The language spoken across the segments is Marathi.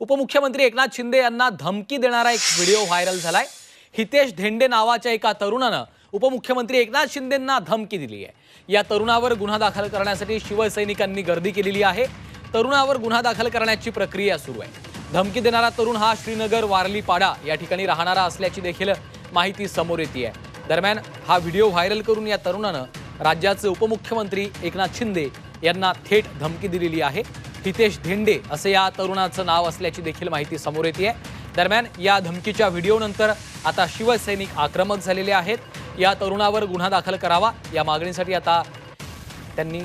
उपमुख्यमंत्री एकनाथ शिंदे यांना धमकी देणारा एक व्हिडिओ व्हायरल झालाय. हितेश धेंडे नावाच्या एका तरुणानं उपमुख्यमंत्री एकनाथ शिंदेंना धमकी दिली आहे. या तरुणावर गुन्हा दाखल करण्यासाठी शिवसैनिकांनी गर्दी केलेली आहे. तरुणावर गुन्हा दाखल करण्याची प्रक्रिया सुरू आहे. धमकी देणारा तरुण हा श्रीनगर वारली पाडा या ठिकाणी राहणारा असल्याची देखील माहिती समोर येते आहे दरम्यान हा व्हिडिओ व्हायरल करून या तरुणानं राज्याचे उपमुख्यमंत्री एकनाथ शिंदे यांना थेट धमकी दिलेली आहे. हितेश धेंडे असे या तरुणाचं नाव असल्याची देखील माहिती समोर येते. आहे दरम्यान या धमकीच्या व्हिडिओनंतर आता शिवसैनिक आक्रमक झालेले आहेत. या तरुणावर गुन्हा दाखल करावा या मागणीसाठी आता त्यांनी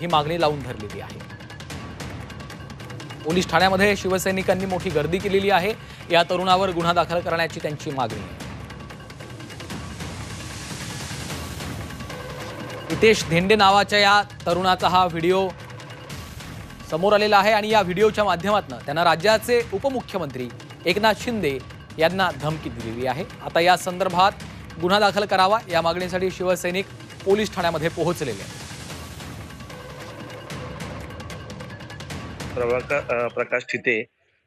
ही मागणी लावून धरलेली आहे. पोलीस ठाण्यामध्ये शिवसैनिकांनी मोठी गर्दी केलेली आहे. या तरुणावर गुन्हा दाखल करण्याची त्यांची मागणी आहे. हितेश धेंडे नावाच्या या तरुणाचा हा व्हिडिओ समोर आलेला आहे आणि या व्हिडिओच्या माध्यमातून त्यांना राज्याचे उपमुख्यमंत्री एकनाथ शिंदे यांना धमकी दिलेली आहे. आता या संदर्भात गुन्हा दाखल करावा या मागणीसाठी शिवसैनिक पोलीस ठाण्यामध्ये पोहोचलेले आहेत. प्रकाश ठिते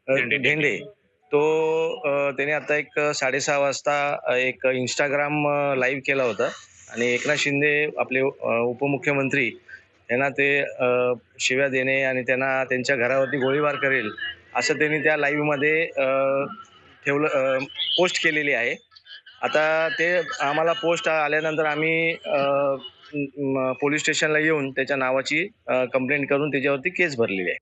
ढेंडे. तो त्याने आता एक साडेसहा वाजता एक इंस्टाग्राम लाईव्ह केला होता. आणि एकनाथ शिंदे आपले उपमुख्यमंत्री त्यांना ते शिव्या देणे आणि त्यांना त्यांच्या घरावरती गोळीबार करेल असं त्यांनी त्या लाईव्हमध्ये ठेवलं पोस्ट केलेली आहे. आता ते आम्हाला पोस्ट आल्यानंतर आम्ही पोलीस स्टेशनला येऊन त्याच्या नावाची कंप्लेंट करून त्याच्यावरती केस भरलेली आहे.